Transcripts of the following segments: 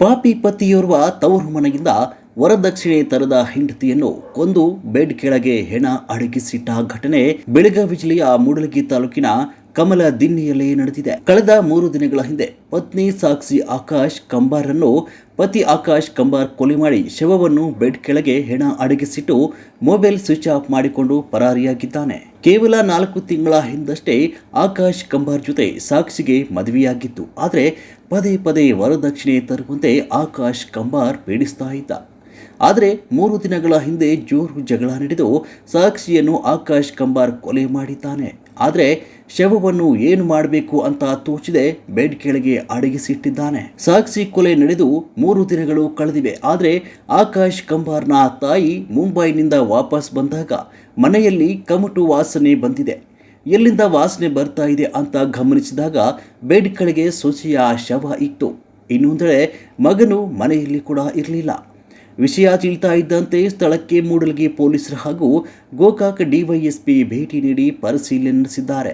ಪಾಪಿ ಪತಿಯೋರ್ವ ತವರು ಮನೆಯಿಂದ ವರದಕ್ಷಿಣೆ ತರದ ಹೆಂಡತಿಯನ್ನು ಕೊಂದು ಬೆಡ್ ಕೆಳಗೆ ಹೆಣ ಅಡಗಿಸಿಟ್ಟ ಘಟನೆ ಬೆಳಗಾವಿ ಜಿಲ್ಲೆಯ ಮೂಡಲಗಿ ತಾಲೂಕಿನ ಕಮಲ ದಿನ್ನೆಯಲ್ಲೇ ನಡೆದಿದೆ ಕಳೆದ ಮೂರು ದಿನಗಳ ಹಿಂದೆ ಪತ್ನಿ ಸಾಕ್ಷಿ ಆಕಾಶ್ ಕಂಬಾರನ್ನು ಪತಿ ಆಕಾಶ್ ಕಂಬಾರ್ ಕೊಲೆ ಮಾಡಿ ಶವವನ್ನು ಬೆಡ್ ಕೆಳಗೆ ಹೆಣ ಅಡಗಿಸಿಟ್ಟು ಮೊಬೈಲ್ ಸ್ವಿಚ್ ಆಫ್ ಮಾಡಿಕೊಂಡು ಪರಾರಿಯಾಗಿದ್ದಾನೆ. ಕೇವಲ ನಾಲ್ಕು ತಿಂಗಳ ಹಿಂದಷ್ಟೇ ಆಕಾಶ್ ಕಂಬಾರ್ ಜೊತೆ ಸಾಕ್ಷಿಗೆ ಮದುವೆಯಾಗಿತ್ತು. ಆದರೆ ಪದೇ ಪದೇ ವರದಕ್ಷಿಣೆ ತರುವಂತೆ ಆಕಾಶ್ ಕಂಬಾರ್ ಪೀಡಿಸ್ತಾ ಇದ್ದ. ಆದರೆ ಮೂರು ದಿನಗಳ ಹಿಂದೆ ಜೋರು ಜಗಳ ನಡೆದು ಸಾಕ್ಷಿಯನ್ನು ಆಕಾಶ್ ಕಂಬಾರ್ ಕೊಲೆ ಮಾಡಿದ್ದಾನೆ. ಆದರೆ ಶವವನ್ನು ಏನು ಮಾಡಬೇಕು ಅಂತ ತೋಚಿದೆ, ಬೆಡ್ ಕೆಳಗೆ ಅಡಗಿಸಿಟ್ಟಿದ್ದಾನೆ. ಸಾಕ್ಷಿ ಕೊಲೆ ನಡೆದು ಮೂರು ದಿನಗಳು ಕಳೆದಿವೆ. ಆದರೆ ಆಕಾಶ್ ಕಂಬಾರ್ನ ತಾಯಿ ಮುಂಬೈನಿಂದ ವಾಪಸ್ ಬಂದಾಗ ಮನೆಯಲ್ಲಿ ಕಮಟು ವಾಸನೆ ಬಂದಿದೆ. ಎಲ್ಲಿಂದ ವಾಸನೆ ಬರ್ತಾ ಇದೆ ಅಂತ ಗಮನಿಸಿದಾಗ ಬೆಡ್ ಕೆಳಗೆ ಸೊಸೆಯ ಶವ ಇತ್ತು. ಇನ್ನೊಂದೆಡೆ ಮಗನು ಮನೆಯಲ್ಲಿ ಕೂಡ ಇರಲಿಲ್ಲ. ವಿಷಯ ತಿಳಿತಾ ಇದ್ದಂತೆ ಸ್ಥಳಕ್ಕೆ ಮೂಡಲಗಿ ಪೊಲೀಸರು ಹಾಗೂ ಗೋಕಾಕ್ ಡಿವೈಎಸ್ಪಿ ಭೇಟಿ ನೀಡಿ ಪರಿಶೀಲನೆ ನಡೆಸಿದ್ದಾರೆ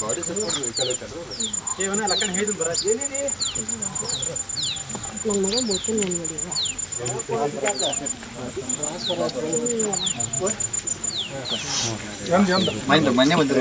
ದುಡ್ಡು ತಿನ್ನಾರ ಸರ್ ನನ್ನ ಮಗ ಬೋತು ನಾನು ನೋಡಿಲ್ಲ ಮನೆ ಮನೆ ಬಂದ್ರಿ